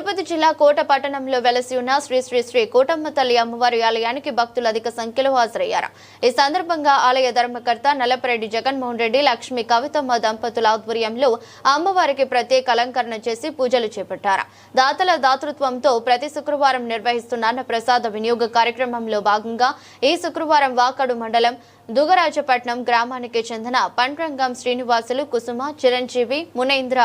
తిరుపతి జిల్లా కోట పట్టణంలో వెలసి ఉన్న శ్రీ శ్రీ శ్రీ కోటమ్మ తల్లి అమ్మవారి ఆలయానికి భక్తులు అధిక సంఖ్యలో హాజరయ్యారు. ఈ సందర్భంగా ఆలయ ధర్మకర్త నల్లపరెడ్డి జగన్మోహన్ రెడ్డి లక్ష్మి కవితమ్మ దంపతుల ఆధ్వర్యంలో అమ్మవారికి ప్రత్యేక అలంకరణ చేసి పూజలు చేపట్టారు. దాతల దాతృత్వంతో ప్రతి శుక్రవారం నిర్వహిస్తున్న ప్రసాద వినియోగ కార్యక్రమంలో భాగంగా ఈ శుక్రవారం వాకడు మండలం దుగరాజపట్నం గ్రామానికి చెందిన పండ్రంగం శ్రీనివాసులు కుసుమ చిరంజీవి మునేంద్ర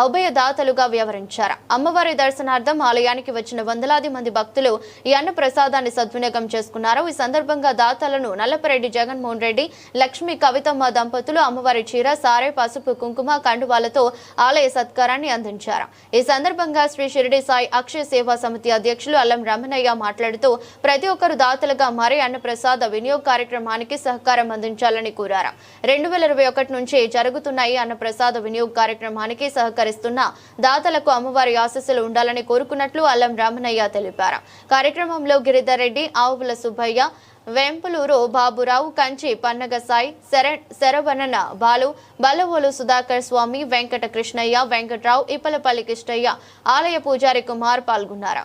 అభయదాతలుగా వ్యవహరించారు. అమ్మవారి దర్శనార్థం ఆలయానికి వచ్చిన వందలాది మంది భక్తులు ఈ అన్న ప్రసాదాన్ని సద్వినియోగం చేసుకున్నారు. ఈ సందర్భంగా దాతలను నల్లపరెడ్డి జగన్మోహన్ రెడ్డి లక్ష్మి కవితమ్మ దంపతులు అమ్మవారి చీర సారే పసుపు కుంకుమ కండువాలతో ఆలయ సత్కారాన్ని అందించారు. ఈ సందర్భంగా శ్రీ షిరిడి సాయి అక్షయ సేవా సమితి అధ్యక్షులు అల్లం రమణయ్య మాట్లాడుతూ ప్రతి ఒక్కరు దాతలుగా మారి అన్న ప్రసాద వినియోగ కార్యక్రమానికి సహకారం అందించాలని కోరారు. రెండు వేల ఇరవై ఒకటి నుంచి జరుగుతున్న ఈ అన్న ప్రసాద వినియోగ కార్యక్రమానికి సహకారం సహకరిస్తున్న దాతలకు అమ్మవారి ఆశస్సులు ఉండాలని కోరుకున్నట్లు అల్లం రామనయ్య తెలిపారు. కార్యక్రమంలో గిరిధర్ రెడ్డి ఆవుల సుబ్బయ్య వెంపులూరు బాబురావు కంచి పన్నగ సాయి శర శరవణన బాలు బల్లవోలు సుధాకర్ స్వామి వెంకట కృష్ణయ్య వెంకట్రావు ఇప్పలపల్లి కృష్ణయ్య ఆలయ పూజారి కుమార్ పాల్గొన్నారు.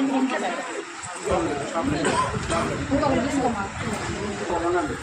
రెండు గంటలు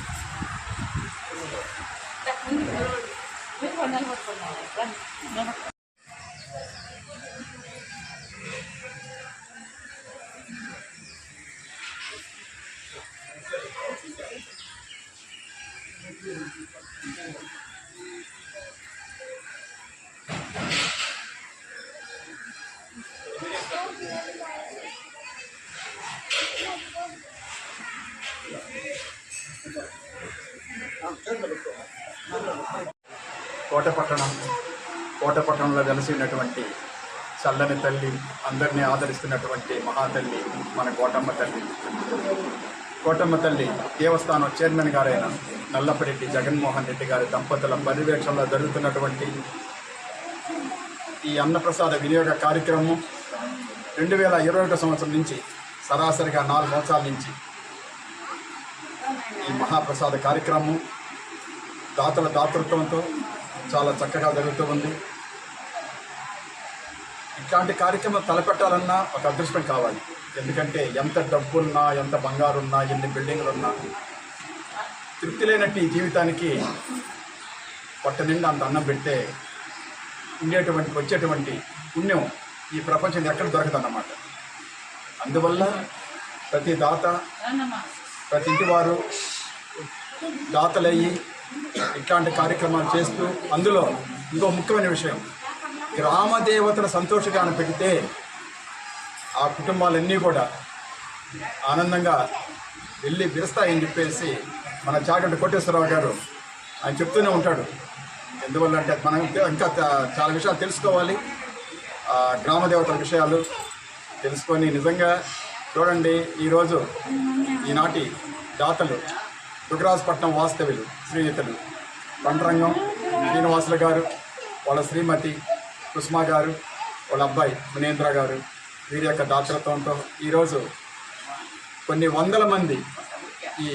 కోటపట్టణం కోటపట్టణంలో వెలసినటువంటి చల్లని తల్లి అందరినీ ఆదరిస్తున్నటువంటి మహాతల్లి మన కోటమ్మ తల్లి. కోటమ్మ తల్లి దేవస్థానం చైర్మన్ గారైన నల్లపరెడ్డి జగన్మోహన్ రెడ్డి గారి దంపతుల పర్యవేక్షణలో జరుగుతున్నటువంటి ఈ అన్నప్రసాద వినియోగ కార్యక్రమం రెండు వేల ఇరవై ఒకటి సంవత్సరం నుంచి సరాసరిగా నాలుగు సంవత్సరాల నుంచి ఈ మహాప్రసాద కార్యక్రమం దాతల దాతృత్వంతో చాలా చక్కగా జరుగుతూ ఉంది. ఇట్లాంటి కార్యక్రమం తలపెట్టాలన్నా ఒక అదృష్టం కావాలి. ఎందుకంటే ఎంత డబ్బున్నా ఎంత బంగారున్నా ఎన్ని బిల్డింగ్లు ఉన్నా తృప్తి లేనట్టు ఈ జీవితానికి పొట్ట నిండా అంత అన్నం పెడితే ఉండేటువంటి వచ్చేటువంటి పుణ్యం ఈ ప్రపంచం ఎక్కడ దొరకదన్నమాట. అందువల్ల ప్రతి దాత ప్రతి ఇంటి వారు దాతలయ్యి ఇట్లాంటి కార్యక్రమాలు చేస్తూ అందులో ఇంకో ముఖ్యమైన విషయం గ్రామ దేవతల సంతోషగానం పెడితే ఆ కుటుంబాలన్నీ కూడా ఆనందంగా వెళ్ళి విరుస్తాయని చెప్పేసి మన చాగంటి కోటేశ్వరరావు గారు ఆయన చెప్తూనే ఉంటాడు. ఎందువల్ల అంటే మనం ఇంకా చాలా విషయాలు తెలుసుకోవాలి. గ్రామదేవతల గ్రామ దేవతల విషయాలు తెలుసుకొని నిజంగా చూడండి ఈరోజు ఈనాటి దాతలు దుగ్గరాజపట్నం వాస్తవ్యులు శ్రీయుతులు పంటరంగం శ్రీనివాసుల గారు వాళ్ళ శ్రీమతి కుసుమ గారు వాళ్ళ అబ్బాయి మునేంద్ర గారు వీరి యొక్క దాతృత్వంతో ఈరోజు కొన్ని వందల మంది ఈ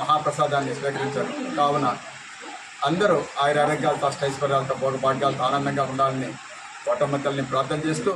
మహాప్రసాదాన్ని స్వీకరించారు. కావున అందరూ ఆయుర ఆరోగ్యాలతో అష్టైశ్వర్యాలతో భోగభాగ్యాలతో ఆనందంగా ఉండాలని కోటమ్మ ప్రార్థన చేస్తూ